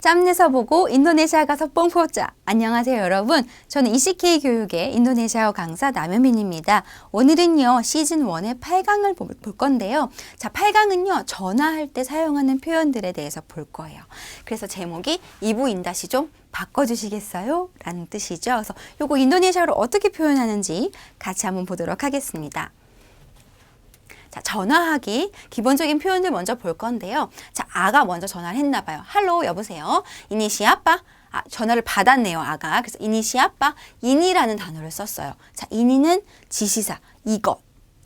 짬내서 보고 인도네시아 가서 뽕 포자. 안녕하세요, 여러분. 저는 ECK 교육의 인도네시아어 강사 남현민입니다. 오늘은요, 시즌 1의 8강을 볼, 볼 건데요. 자, 8강은요, 전화할 때 사용하는 표현들에 대해서 볼 거예요. 그래서 제목이 이부 인다시 좀 바꿔주시겠어요? 라는 뜻이죠. 그래서 요거 인도네시아로 어떻게 표현하는지 같이 한번 보도록 하겠습니다. 자, 전화하기 기본적인 표현들 먼저 볼 건데요. 자, 아가 먼저 전화를 했나 봐요. 할로 여보세요. 이니시 아빠. 아, 전화를 받았네요, 아가. 그래서 이니시 아빠, 이니라는 단어를 썼어요. 자, 이니는 지시사, 이것,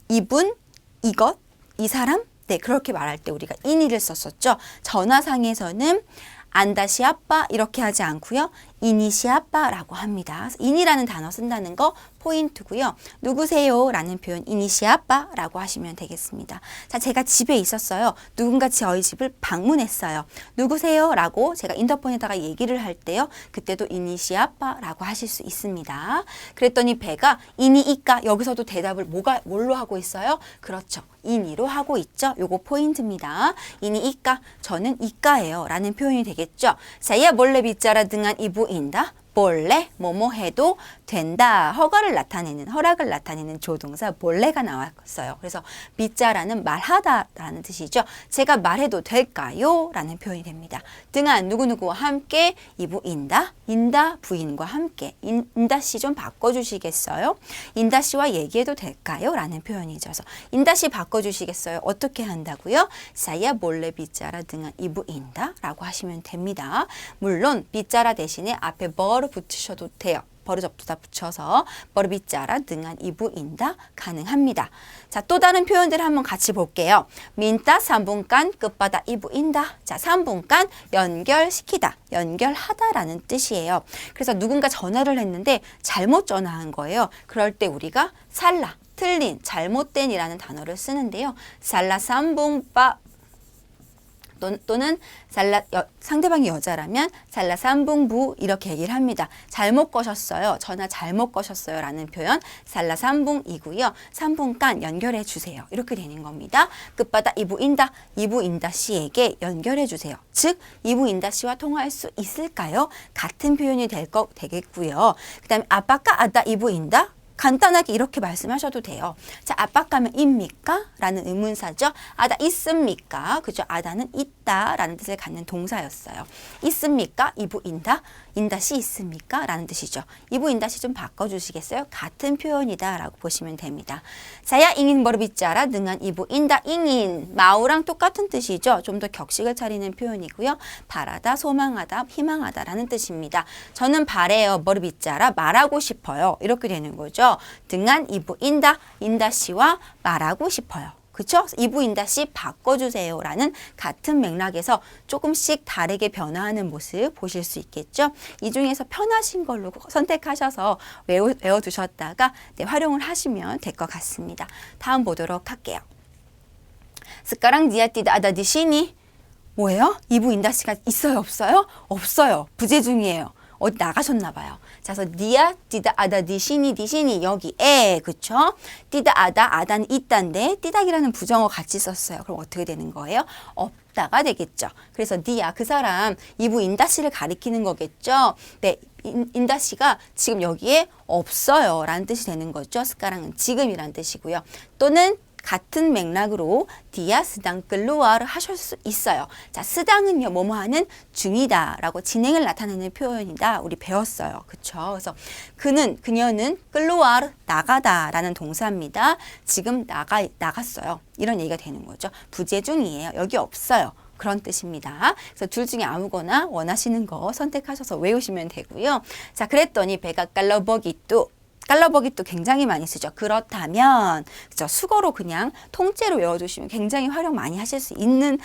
이분, 이것, 이 사람. 네, 그렇게 말할 때 우리가 이니를 썼었죠. 전화상에서는 안다시 아빠 이렇게 하지 않고요. 이니시 아빠라고 합니다. 인이라는 단어 쓴다는 거 포인트고요. 누구세요? 라는 표현 이니시 아빠라고 하시면 되겠습니다. 자, 제가 집에 있었어요. 누군가 저희 집을 방문했어요. 누구세요? 라고 제가 인터폰에다가 얘기를 할 때요. 그때도 이니시 아빠라고 하실 수 있습니다. 그랬더니 배가 이니 이까 여기서도 대답을 뭐가 뭘로 하고 있어요? 그렇죠. 이니로 하고 있죠. 요거 포인트입니다. 이니 이까 저는 이까예요. 라는 표현이 되겠죠. saya 몰래 빗자라 등한 이부 인다. 몰래 뭐뭐 해도 된다. 허가를 나타내는 허락을 나타내는 조동사 몰래가 나왔어요. 그래서 빗자라는 말하다라는 뜻이죠. 제가 말해도 될까요? 라는 표현이 됩니다. 등한 누구누구와 함께 이부 인다. 인다 부인과 함께 인, 인다 씨 좀 바꿔주시겠어요? 인다 씨와 얘기해도 될까요? 라는 표현이죠. 그래서 인다 씨 바꿔주시겠어요? 어떻게 한다고요? 사야 몰래 빗자라 등한 이부 인다 라고 하시면 됩니다. 물론 빗자라 대신에 앞에 버를 붙이셔도 돼요. 버르접두다 붙여서 버르빗자라 등한 이부인다 가능합니다. 자, 또 다른 표현들 한번 같이 볼게요. 민따 3분간 끝바다 이부인다. 자, 3분간 연결시키다, 연결하다라는 뜻이에요. 그래서 누군가 전화를 했는데 잘못 전화한 거예요. 그럴 때 우리가 살라, 틀린, 잘못된이라는 단어를 쓰는데요. 살라 3분바 또는 살라 여, 상대방이 여자라면 살라 삼붕부 이렇게 얘기를 합니다. 잘못 거셨어요. 전화 잘못 거셨어요라는 표현 살라 삼붕이고요. 삼붕간 연결해 주세요. 이렇게 되는 겁니다. 끝바다 이부인다 이부인다 씨에게 연결해 주세요. 즉 이부인다 씨와 통화할 수 있을까요? 같은 표현이 될 거 되겠고요. 그다음에 아빠가 아다 이부인다 간단하게 이렇게 말씀하셔도 돼요. 자, 압박하면 입니까? 라는 의문사죠. 아다 있습니까? 그죠? 아다는 있다 라는 뜻을 갖는 동사였어요. 있습니까? 이부인다? 인다시 있습니까? 라는 뜻이죠. 이부 인다시 좀 바꿔주시겠어요? 같은 표현이다 라고 보시면 됩니다. 자야 잉인 버르비자라 능한 이부 인다 잉인 마우랑 똑같은 뜻이죠. 좀 더 격식을 차리는 표현이고요. 바라다, 소망하다, 희망하다 라는 뜻입니다. 저는 바래요. 버르비자라 말하고 싶어요. 이렇게 되는 거죠. 등한 이부 인다, 인다시와 말하고 싶어요. 그쵸? 이부인다시 바꿔주세요 라는 같은 맥락에서 조금씩 다르게 변화하는 모습 보실 수 있겠죠? 이 중에서 편하신 걸로 선택하셔서 외워, 외워두셨다가 네, 활용을 하시면 될 것 같습니다. 다음 보도록 할게요. 스카랑 디아티다 아다디시니 뭐예요? 이부인다시가 있어요 없어요? 없어요. 부재 중이에요. 어디 나가셨나 봐요. 자, 그래서 니아 디다 아다 디시니 디시니 여기 에 그쵸? 디다 아다 아다는 있다인데 띠닥이라는 부정어 같이 썼어요. 그럼 어떻게 되는 거예요? 없다가 되겠죠. 그래서 니아 그 사람 이부 인다씨를 가리키는 거겠죠. 네. 인다 씨가 지금 여기에 없어요 라는 뜻이 되는 거죠. 스카랑은 지금이란 뜻이고요. 또는 같은 맥락으로 디아 스당 끌루아를 하실 수 있어요. 자, 스당은요, 뭐뭐 하는 중이다라고 진행을 나타내는 표현이다. 우리 배웠어요. 그쵸? 그래서 그는, 그녀는 끌루아르 나가다라는 동사입니다. 지금 나가, 나갔어요. 이런 얘기가 되는 거죠. 부재 중이에요. 여기 없어요. 그런 뜻입니다. 그래서 둘 중에 아무거나 원하시는 거 선택하셔서 외우시면 되고요. 자, 그랬더니 배가 깔러버기 또 깔러버기 또 굉장히 많이 쓰죠. 그렇다면 그죠 수거로 그냥 통째로 외워주시면 굉장히 활용 많이 하실 수 있는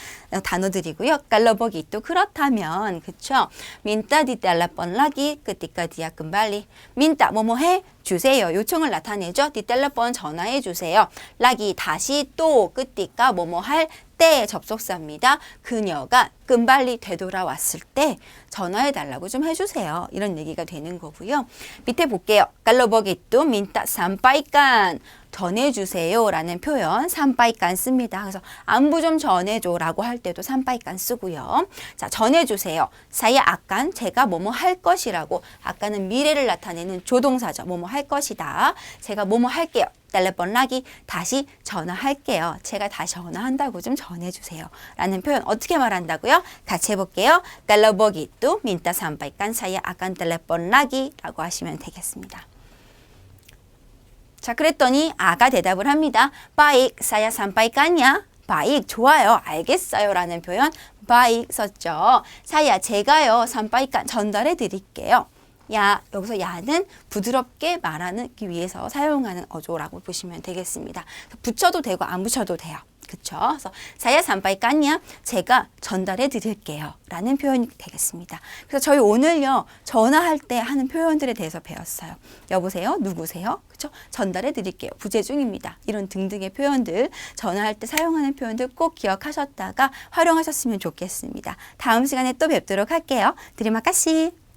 단어들이고요. 깔러버기 또 그렇다면 그쵸 민따 디달라 뻔라기 끄띠까 디아 끔발리 민따 뭐뭐 해 주세요. 요청을 나타내죠. 디텔레폰 전화해 주세요. 락이 다시 또 끄띠까 뭐뭐 할 때 접속사입니다. 그녀가 끔발리 되돌아왔을 때 전화해 달라고 좀 해주세요. 이런 얘기가 되는 거고요. 밑에 볼게요. 깔로버기또 민따 삼빠이깐 전해주세요 라는 표현 삼바이깐 씁니다. 그래서 안부 좀 전해줘 라고 할 때도 삼바이깐 쓰고요. 자, 전해주세요. 사야 아깐 제가 뭐뭐 할 것이라고 아까는 미래를 나타내는 조동사죠. 뭐뭐 할 것이다. 제가 뭐뭐 할게요. 텔레폰 라기 다시 전화할게요. 제가 다시 전화한다고 좀 전해주세요. 라는 표현 어떻게 말한다고요? 같이 해볼게요. 텔레보기 또 민타 삼바이깐 사야 아깐 텔레폰 라기 라고 하시면 되겠습니다. 자, 그랬더니 아가 대답을 합니다. 바익 사야 삼바이깐냐? 바익 좋아요. 알겠어요. 라는 표현 바익 썼죠. 사야 제가요. 삼바이 깐 전달해 드릴게요. 야 여기서 야는 부드럽게 말하기 위해서 사용하는 어조라고 보시면 되겠습니다. 붙여도 되고 안 붙여도 돼요. 그쵸? 그래서 사야 삼바이깐냐 제가 전달해 드릴게요. 라는 표현이 되겠습니다. 그래서 저희 오늘요 전화할 때 하는 표현들에 대해서 배웠어요. 여보세요? 누구세요? 그쵸? 전달해 드릴게요. 부재 중입니다. 이런 등등의 표현들 전화할 때 사용하는 표현들 꼭 기억하셨다가 활용하셨으면 좋겠습니다. 다음 시간에 또 뵙도록 할게요. 드리마카시.